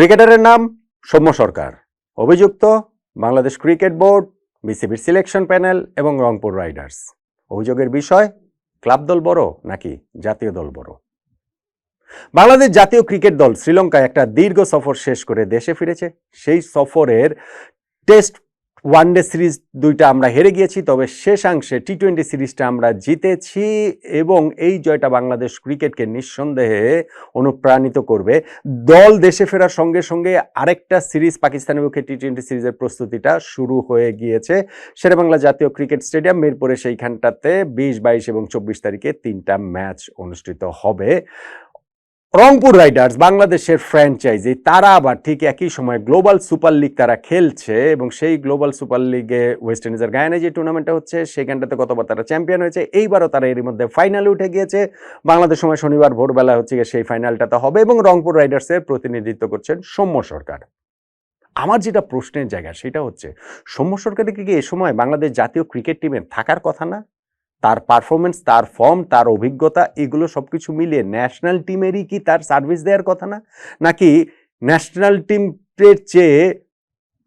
ক্রিকেটারের নাম সৌম্য সরকার। অভিযুক্ত বাংলাদেশ ক্রিকেট বোর্ড, বিসিবির সিলেকশন প্যানেল এবং রংপুর রাইডার্স। অভিযোগের বিষয়, ক্লাব দল বড় নাকি জাতীয় দল বড়? বাংলাদেশ জাতীয় ক্রিকেট দল শ্রীলঙ্কায় একটা দীর্ঘ সফর শেষ করে দেশে ফিরেছে। সেই সফরের টেস্ট ওয়ানডে সিরিজ দুইটা আমরা হেরে গিয়েছি, তবে শেষাংশে টি টোয়েন্টি সিরিজটা আমরা জিতেছি এবং এই জয়টা বাংলাদেশ ক্রিকেটকে নিঃসন্দেহে অনুপ্রাণিত করবে। দল দেশে ফেরার সঙ্গে সঙ্গে আরেকটা সিরিজ পাকিস্তানের পক্ষে টি টোয়েন্টি সিরিজের প্রস্তুতিটা শুরু হয়ে গিয়েছে। শেরেবাংলা জাতীয় ক্রিকেট স্টেডিয়াম মিরপুরে সেইখানটাতে বিশ, বাইশ এবং চব্বিশ তারিখে তিনটা ম্যাচ অনুষ্ঠিত হবে। রংপুর রাইডার্স, বাংলাদেশের ফ্র্যাঞ্চাইজি তারা আবার ঠিক একই সময় গ্লোবাল সুপার লিগ তারা খেলছে এবং সেই গ্লোবাল সুপার লিগে ওয়েস্ট ইন্ডিজের গায়ানে যে টুর্নামেন্টটা হচ্ছে, সেখানটাতে গতবার তারা চ্যাম্পিয়ন হয়েছে, এইবারও তারা এরই মধ্যে ফাইনালে উঠে গিয়েছে। বাংলাদেশ সময় শনিবার ভোরবেলা হচ্ছে গিয়ে সেই ফাইনালটাতে হবে এবং রংপুর রাইডার্সের প্রতিনিধিত্ব করছেন সৌম্য সরকার। আমার যেটা প্রশ্নের জায়গা, সেটা হচ্ছে, সৌম্য সরকারের কি এ সময় বাংলাদেশ জাতীয় ক্রিকেট টিমে থাকার কথা না? তার পারফরমেন্স তার ফর্ম তার অভিজ্ঞতা, এগুলো সব কিছু মিলিয়ে ন্যাশনাল টিমেরই কি তার সার্ভিস দেওয়ার কথা না? নাকি ন্যাশনাল টিমের চেয়ে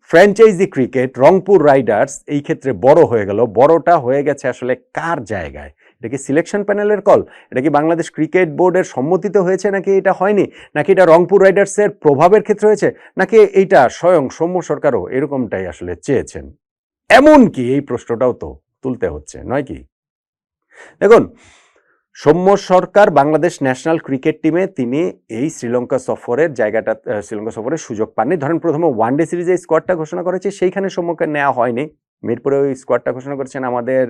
ফ্র্যাঞ্চাইজি ক্রিকেট রংপুর রাইডার্স এই ক্ষেত্রে বড় হয়ে গেল। বড়টা হয়ে গেছে আসলে কার জায়গায়? এটা কি সিলেকশন প্যানেলের কল এটা কি বাংলাদেশ ক্রিকেট বোর্ডের সম্মতিতে হয়েছে নাকি এটা হয়নি? নাকি এটা রংপুর রাইডার্সের প্রভাবের ক্ষেত্রে হয়েছে? নাকি এইটা স্বয়ং সৌম্য সরকারও এরকমটাই আসলে চেয়েছেন? এমন কি এই প্রশ্নটাও তো তুলতে হচ্ছে, নয় কি? দেখুন, সৌম্য সরকার বাংলাদেশ ন্যাশনাল ক্রিকেট টিমে তিনি এই শ্রীলঙ্কা সফরের জায়গাটা শ্রীলঙ্কা সফরের সুযোগ পাননি। ধরেন প্রথমে ওয়ানডে সিরিজে স্কোয়াডটা ঘোষণা করেছে, সেইখানে সৌম্যকে নেওয়া হয়নি। মিরপুরে ওই স্কোয়াডটা ঘোষণা করেছেন আমাদের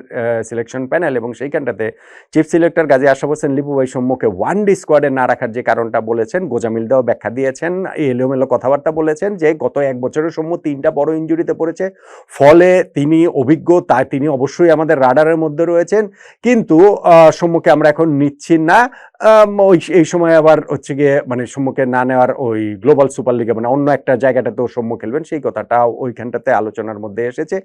সিলেকশন প্যানেল এবং সেইখানটাতে চিফ সিলেক্টর গাজী আশরাফ হোসেন লিপু ভাই সৌম্যকে ওয়ান ডি স্কোয়াডে না রাখার যে কারণটা বলেছেন, গোজামিল দাও ব্যাখ্যা দিয়েছেন এলোমেলো কথাবার্তা বলেছেন যে গত এক বছরের সৌম্য তিনটা বড় ইঞ্জুরিতে পড়েছে, ফলে তিনি অভিজ্ঞ, তাই তিনি অবশ্যই আমাদের রাডারের মধ্যে রয়েছেন, কিন্তু সম্মুখে আমরা এখন নিচ্ছি না ওই এই সময় আবার হচ্ছে গিয়ে মানে সম্মুখে না নেওয়ার ওই গ্লোবাল সুপার লিগে মানে অন্য একটা জায়গাটাতেও সৌম্য খেলবেন, সেই কথাটা ওইখানটাতে আলোচনার মধ্যে এসেছে।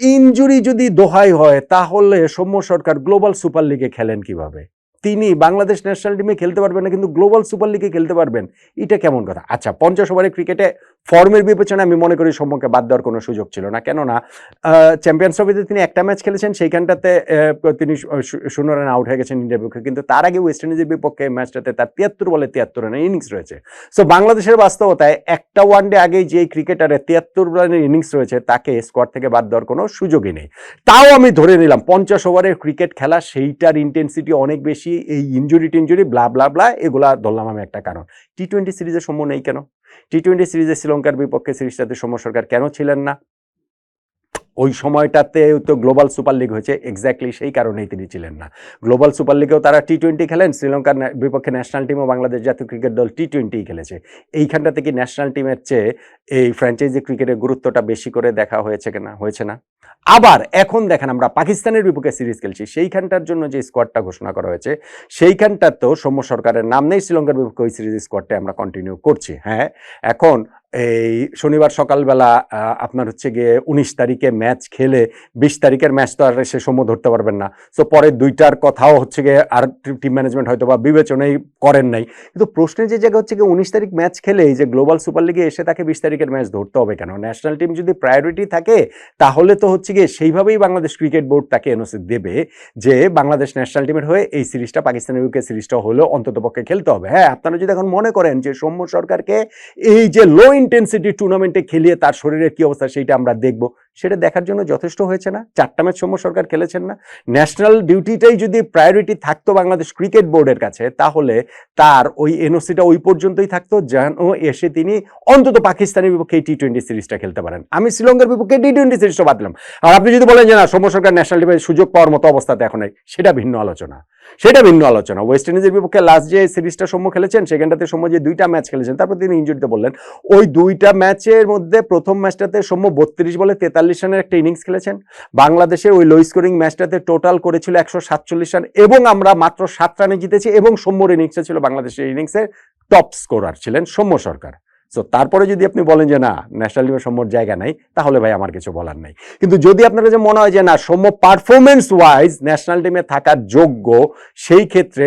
ইনজুরি যদি দোহাই হয়, তাহলে সৌম্য সরকার গ্লোবাল সুপার লিগে খেলেন কীভাবে? তিনি বাংলাদেশ ন্যাশনাল টিমে খেলতে পারবেন না, কিন্তু গ্লোবাল সুপার লিগে খেলতে পারবেন। এটা কেমন কথা? আচ্ছা পঞ্চাশ ওভারে ক্রিকেটে ফর্মের বিবেচনায় আমি মনে করি সৌম্যকে বাদ দেওয়ার কোনো সুযোগ ছিল না। কেননা চ্যাম্পিয়ন্স ট্রফিতে তিনি একটা ম্যাচ খেলেছেন, সেইখানটাতে তিনি শূন্য রান আউট হয়ে গেছেন ইন্ডিয়ার বিপক্ষে। কিন্তু তার আগে ওয়েস্ট ইন্ডিজের বিপক্ষে ম্যাচটাতে তার তিয়াত্তর বলে তিয়াত্তর রানের ইনিংস রয়েছে। সো বাংলাদেশের বাস্তবতায় একটা ওয়ানডে আগেই যে ক্রিকেটারের তিয়াত্তর রানের ইনিংস রয়েছে, তাকে স্কোয়াড থেকে বাদ দেওয়ার কোনো সুযোগই নেই। তাও আমি ধরে নিলাম, পঞ্চাশ ওভারের ক্রিকেট খেলা, সেইটার ইন্টেন্সিটি অনেক বেশি, এই ইঞ্জুরি টিঞ্জুরি ব্লা ব্লা ব্লা এগুলা ধরলাম আমি একটা কারণ। টি টোয়েন্টি সিরিজের সম্ভব নেই কেন? টি টোয়েন্টি সিরিজে শ্রীলঙ্কার বিপক্ষে সিরিজটাতে সৌম্য সরকার কেন ছিলেন না? ওই সময়টাতে তো গ্লোবাল সুপার লিগ হয়েছে এক্স্যাক্টলি সেই কারণেই তিনি ছিলেন না। গ্লোবাল সুপার লিগেও তারা টি টোয়েন্টি খেলেন, শ্রীলঙ্কার বিপক্ষে ন্যাশনাল টিম ও বাংলাদেশ জাতীয় ক্রিকেট দল টি টোয়েন্টিই খেলেছে। এইখানটা থেকে ন্যাশনাল টিমের চেয়ে এই ফ্র্যাঞ্চাইজি ক্রিকেটের গুরুত্বটা বেশি করে দেখা হয়েছে কিনা, হয়েছে না? আবার এখন দেখেন আমরা পাকিস্তানের বিপক্ষে সিরিজ খেলছি, সেইখানটার জন্য যে স্কোয়াডটা ঘোষণা করা হয়েছে, সেইখানটাতেও সৌম্য সরকারের নাম নেই, শ্রীলঙ্কার বিপক্ষে ওই সিরিজ স্কোয়াডটা আমরা কন্টিনিউ করছি। হ্যাঁ এখন এই শনিবার সকালবেলা আপনার হচ্ছে গিয়ে উনিশ তারিখে ম্যাচ খেলে বিশ তারিখের ম্যাচ তো আর সে সময় ধরতে পারবেন না। সো পরে দুইটার কথাও হচ্ছে গিয়ে আর টিম ম্যানেজমেন্ট হয়তো বা বিবেচনাই করেন নাই। কিন্তু প্রশ্নের যে জায়গা হচ্ছে গিয়ে উনিশ তারিখ ম্যাচ খেলে এই যে গ্লোবাল সুপার লিগে এসে তাকে বিশ তারিখের ম্যাচ ধরতে হবে কেন? ন্যাশনাল টিম যদি প্রায়োরিটি থাকে, তাহলে তো হচ্ছে গিয়ে সেইভাবেই বাংলাদেশ ক্রিকেট বোর্ড তাকে এনওসি দেবে যে বাংলাদেশ ন্যাশনাল টিমের হয়ে এই সিরিজটা, পাকিস্তানের বিপক্ষে সিরিজটা হলেও অন্ততপক্ষে খেলতে হবে। হ্যাঁ আপনারা যদি এখন মনে করেন যে সৌম্য সরকারকে এই যে লো ইন্টেন্সিটি টুর্নামেন্টে খেলিয়ে তার শরীরের কি অবস্থা সেইটা আমরা দেখব। সেটা দেখার জন্য যথেষ্ট হয়েছে না। চারটা ম্যাচ সৌম্য সরকার খেলেছেন না। ন্যাশনাল ডিউটিটাই যদি প্রায়োরিটি থাকতো বাংলাদেশ ক্রিকেট বোর্ডের কাছে, তাহলে তার ওই এনওসিটা ওই পর্যন্তই থাকতো, যেন এসে তিনি অন্তত পাকিস্তানের বিপক্ষে টি টোয়েন্টি সিরিজটা খেলতে পারেন। আমি শ্রীলঙ্কার বিপক্ষে টি টোয়েন্টি সিরিজটা বাদলাম আর আপনি যদি বলেন যে না, সৌম্য সরকার ন্যাশনাল টিমের সুযোগ পাওয়ার মতো অবস্থাতে এখন সেটা ভিন্ন আলোচনা। সেটা ভিন্ন আলোচনা। ওয়েস্ট ইন্ডিজের বিপক্ষে লাস্ট যে সিরিজটা সৌম্য খেলেছেন, সেখানটাতে সৌম্য যে দুইটা ম্যাচ খেলেছেন, তারপর তিনি ইঞ্জুরিতে বললেন ওই দুইটা ম্যাচের মধ্যে প্রথম ম্যাচটাতে সৌম্য বত্রিশ বলে তেতাল্লিশ রানের একটা ইনিংস খেলেছেন। বাংলাদেশের ওই লো স্কোরিং ম্যাচটাতে টোটাল করেছিল একশো সাতচল্লিশ রান এবং আমরা মাত্র সাত রানে জিতেছি এবং সৌম্যর ইনিংসটা ছিল বাংলাদেশের ইনিংসের টপ স্কোরার ছিলেন সৌম্য সরকার। সো তারপরে যদি আপনি বলেন যে না ন্যাশনাল টিমের সৌম্যর জায়গা নাই, তাহলে ভাই আমার কিছু বলার নাই। কিন্তু যদি আপনার কাছে মনে হয় যে না সৌম্য পারফরমেন্স ওয়াইজ ন্যাশনাল টিমে থাকার যোগ্য, সেই ক্ষেত্রে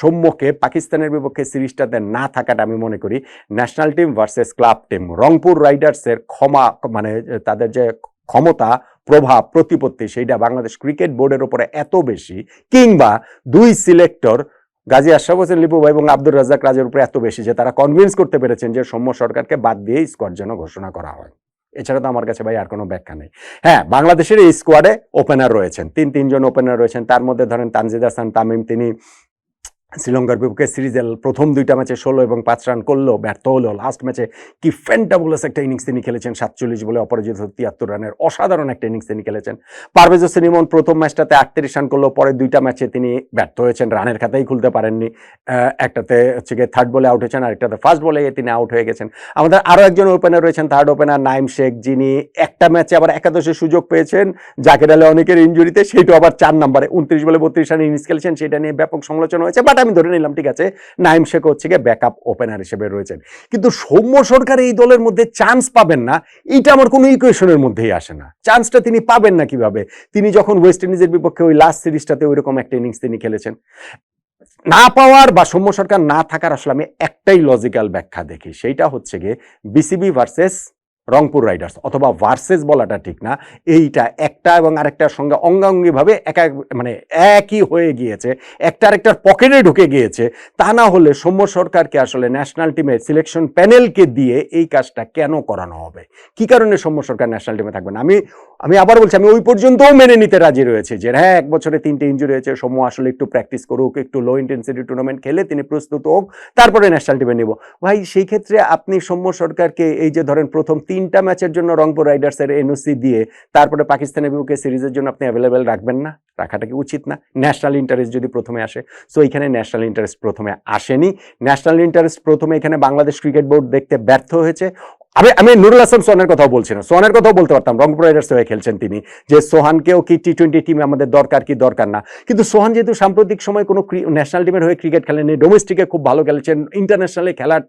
সৌম্যকে পাকিস্তানের বিপক্ষে সিরিজটাতে না থাকাটা আমি মনে করি national team versus club team Rangpur রাইডার্সের ক্ষমা মানে তাদের যে ক্ষমতা, প্রভাব, প্রতিপত্তি, সেইটা বাংলাদেশ ক্রিকেট বোর্ডের উপরে এত বেশি, কিংবা দুই সিলেক্টর গাজী আশরাফ হোসেন লিপু ভাই এবং আব্দুর রাজ্জাক রাজের উপরে এত বেশি যে তারা কনভিন্স করতে পেরেছেন যে সৌম্য সরকারকে বাদ দিয়ে স্কোয়াড যেন ঘোষণা করা হয়। এছাড়া তো আমার কাছে ভাই আর কোনো ব্যাখ্যা নেই। হ্যাঁ বাংলাদেশের এই স্কোয়াডে ওপেনার রয়েছেন। তিন, তিনজন ওপেনার রয়েছেন। তার মধ্যে ধরেন তানজিদ হাসান, তামিম, তিনি শ্রীলঙ্কার বিপক্ষে সিরিজের প্রথম দুইটা ম্যাচে ষোলো এবং পাঁচ রান করলেও ব্যর্থ হলো লাস্ট ম্যাচে কি ফ্যান্টাবুলাস একটা ইনিংস তিনি খেলেছেন, সাতচল্লিশ বলে অপরাজিত তিয়াত্তর রানের অসাধারণ একটা ইনিংস তিনি খেলেছেন। পারভেজ হোসেন ইমন প্রথম ম্যাচটাতে আটত্রিশ রান করল পরে দুইটা ম্যাচে তিনি ব্যর্থ হয়েছেন, রানের খাতাই খুলতে পারেননি। একটাতে হচ্ছে গিয়ে থার্ড বলে আউট হয়েছেন, আরেকটাতে ফার্স্ট বলে তিনি আউট হয়ে গেছেন। আমাদের আরও একজন ওপেনার রয়েছেন থার্ড ওপেনার নাইম শেখ, যিনি একটা ম্যাচে আবার একাদশে সুযোগ পেয়েছেন। জাকের আলী অনেকের ইঞ্জুরিতে সেইটাও আবার চার নম্বরে উনত্রিশ বলে বত্রিশ রান ইনিংস খেলেছেন, সেটা নিয়ে ব্যাপক সমালোচনা হয়েছে বাট আমি ধরে নিলাম, ঠিক আছে? নাইম শেখ হচ্ছে গিয়ে ব্যাকআপ ওপেনার হিসেবে রয়েছেন। কিন্তু সৌম্য সরকার এই দলের মধ্যে চান্স পাবেন না, এইটা আমার কোনো ইকুয়েশনের মধ্যেই আসে না। চান্সটা তিনি পাবেন না কীভাবে? তিনি যখন ওয়েস্ট ইন্ডিজের বিপক্ষে ওই লাস্ট সিরিজটাতে ওইরকম একটা ইনিংস তিনি খেলেছেন। না পাওয়ার বা সৌম্য সরকার না থাকার আসলে আমি একটাই লজিক্যাল ব্যাখ্যা দেখি, সেইটা হচ্ছে গিয়ে বিসিবি ভার্সেস রংপুর রাইডার্স অথবা ভার্সেস বলাটা ঠিক না। এইটা একটা এবং আরেকটার সঙ্গে অঙ্গাঙ্গিভাবে একা মানে একই হয়ে গিয়েছে। একটা আরেকটার পকেটে ঢুকে গিয়েছে। তা না হলে সৌম্য সরকারকে আসলে ন্যাশনাল টিমের সিলেকশন প্যানেলকে দিয়ে এই কাজটা কেন করানো হবে? কি কারণে সৌম্য সরকার ন্যাশনাল টিমে থাকবে না আমি আমি আবার বলছি, আমি ওই পর্যন্তও মেনে নিতে রাজি রয়েছে যে হ্যাঁ এক বছরে তিনটে ইঞ্জুরি হয়েছে, সৌম্য আসলে একটু প্র্যাকটিস করুক, একটু লো ইন্টেন্সিটি টুর্নামেন্ট খেলে তিনি প্রস্তুত হোক, তারপরে ন্যাশনাল টিমে নিব। ভাই, সেই ক্ষেত্রে আপনি সৌম্য সরকারকে এই যে ধরেন প্রথম তিনটা ম্যাচের জন্য রংপুর রাইডার্সের এনওসি দিয়ে তারপরে পাকিস্তানের বিপক্ষে সিরিজের জন্য আপনি অ্যাভেলেবেল রাখবেন না, রাখাটা কি উচিত না? ন্যাশনাল ইন্টারেস্ট যদি প্রথমে আসে সো এখানে ন্যাশনাল ইন্টারেস্ট প্রথমে আসেনি। ন্যাশনাল ইন্টারেস্ট প্রথমে এখানে বাংলাদেশ ক্রিকেট বোর্ড দেখতে ব্যর্থ হয়েছে। আমি আমি নুরুল হাসান সোহানের কথাও বলছি না। সোহানের কথাও বলতে পারতাম। রংপুর রাইডার্স হয়ে খেলছেন তিনি। যে সোহানকেও কি টি টোয়েন্টি টিমে আমাদের দরকার কি দরকার না। কিন্তু সোহান যেহেতু সাম্প্রতিক সময় কোনো ন্যাশনাল টিমের হয়ে ক্রিকেট খেলেননি ডোমেস্টিকে খুব ভালো খেলেছেন ইন্টারন্যাশনালে খেলার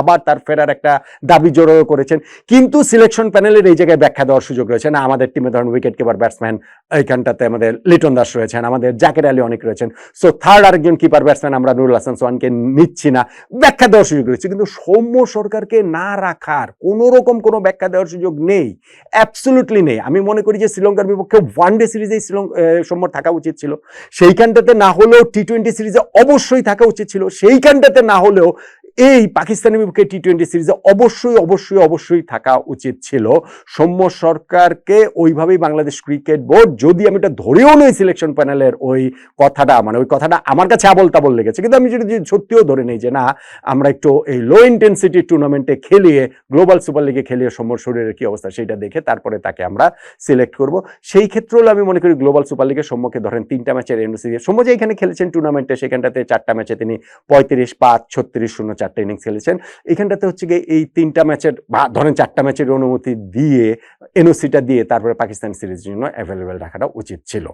আবার তার ফেরার একটা দাবি জোরও করেছেন। কিন্তু সিলেকশন প্যানেলের এই জায়গায় ব্যাখ্যা দেওয়ার সুযোগ রয়েছে না। আমাদের টিমে ধরুন উইকেট কিপার ব্যাটসম্যান এইখানটাতে আমাদের লিটন দাস রয়েছেন, আমাদের জাকের আলী অনেক রয়েছেন। সো থার্ড আরেকজন কিপার ব্যাটসম্যান আমরা নুরুল হাসান সোহানকে নিচ্ছি না। ব্যাখ্যা দেওয়ার সুযোগ রয়েছে। কিন্তু সৌম্য সরকারকে না রাখার কোনো রকম কোনো ব্যাখ্যা দেওয়ার সুযোগ নেই। অ্যাবসলুটলি নেই। আমি মনে করি যে শ্রীলঙ্কার বিপক্ষে ওয়ান ডে সিরিজেই শ্রীলঙ্কা সম্ভব থাকা উচিত ছিল। সেইখানটাতে না হলেও টি টোয়েন্টি সিরিজে অবশ্যই থাকা উচিত ছিল। সেইখানটাতে না হলেও এই পাকিস্তানের বিপক্ষে টি টোয়েন্টি সিরিজে অবশ্যই অবশ্যই অবশ্যই থাকা উচিত ছিল। সৌম্য সরকারকে ওইভাবেই বাংলাদেশ ক্রিকেট বোর্ড, যদি আমি এটা ধরেও নই সিলেকশন প্যানেলের ওই কথাটা মানে ওই কথাটা আমার কাছে আবল তাবল লেগেছে, কিন্তু আমি যদি সত্যিও ধরে নেই যে না, আমরা একটু এই লো ইন্টেন্সিটি টুর্নামেন্টে খেলিয়ে গ্লোবাল সুপার লিগে খেলিয়ে সৌম্যর শরীরের কি অবস্থা সেটা দেখে তারপরে তাকে আমরা সিলেক্ট করব। সেই ক্ষেত্রে হলো আমি মনে করি গ্লোবাল সুপার লিগে সৌম্যকে ধরেন তিনটা ম্যাচের এনওসি দিয়ে সৌম্য যে এখানে খেলেছেন টুর্নামেন্টে সেখানটাতে চারটা ম্যাচে তিনি পঁয়ত্রিশ, পাঁচ, ছত্রিশ, শূন্য চারটে ইনিংস খেলেছেন। এখানটাতে হচ্ছে গিয়ে এই তিনটা ম্যাচের বা ধরেন চারটা ম্যাচের অনুমতি দিয়ে এনওসিটা দিয়ে তারপরে পাকিস্তান সিরিজের জন্য অ্যাভেলেবেল রাখাটা উচিত ছিল।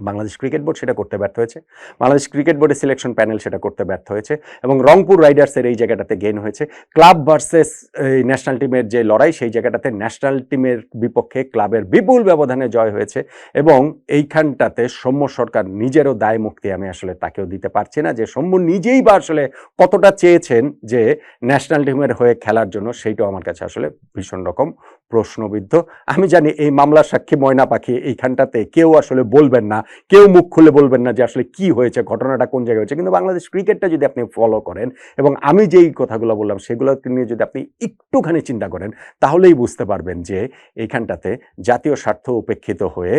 বাংলাদেশ ক্রিকেট বোর্ড সেটা করতে ব্যর্থ হয়েছে। বাংলাদেশ ক্রিকেট বোর্ডের সিলেকশন প্যানেল সেটা করতে ব্যর্থ হয়েছে এবং রংপুর রাইডার্সের এই জায়গাটাতে গেইন হয়েছে। ক্লাব ভার্সেস এই ন্যাশনাল টিমের যে লড়াই, সেই জায়গাটাতে ন্যাশনাল টিমের বিপক্ষে ক্লাবের বিপুল ব্যবধানে জয় হয়েছে এবং এইখানটাতে সৌম্য সরকার নিজেরও দায় মুক্তি আমি আসলে তাকেও দিতে পারছি না। যে সৌম্য নিজেই বা আসলে কতটা চেয়েছেন যে ন্যাশনাল টিমের হয়ে খেলার জন্য, সেইটাও আমার কাছে আসলে ভীষণ রকম প্রশ্নবিদ্ধ। আমি জানি এই মামলার সাক্ষী ময়না পাখি এইখানটাতে কেউ আসলে বলবেন না, কেউ মুখ খুলে বলবেন না যে আসলে কি হয়েছে, ঘটনাটা কোন জায়গায় হয়েছে। কিন্তু বাংলাদেশ ক্রিকেটটা যদি আপনি ফলো করেন এবং আমি যেই কথাগুলো বললাম সেগুলো নিয়ে যদি আপনি একটুখানি চিন্তা করেন, তাহলেই বুঝতে পারবেন যে এইখানটাতে জাতীয় স্বার্থ উপেক্ষিত হয়ে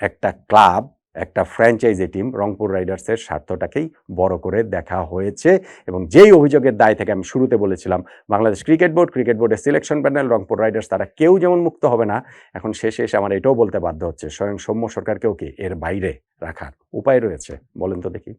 একটা ক্লাব একটা ফ্র্যাঞ্চাইজি টিম রংপুর রাইডার্সের স্বার্থটাকেই বড় করে দেখা হয়েছে এবং যেই অভিযোগের দায় থেকে আমি শুরুতে বলেছিলাম, বাংলাদেশ ক্রিকেট বোর্ড ক্রিকেট বোর্ডের সিলেকশন প্যানেল রংপুর রাইডার্স তারা কেউ যেমন মুক্ত হবে না, এখন শেষে এসে আমার এটাও বলতে বাধ্য হচ্ছে। স্বয়ং সৌম্য সরকারকেও কি এর বাইরে রাখার উপায় রয়েছে? বলেন তো দেখি।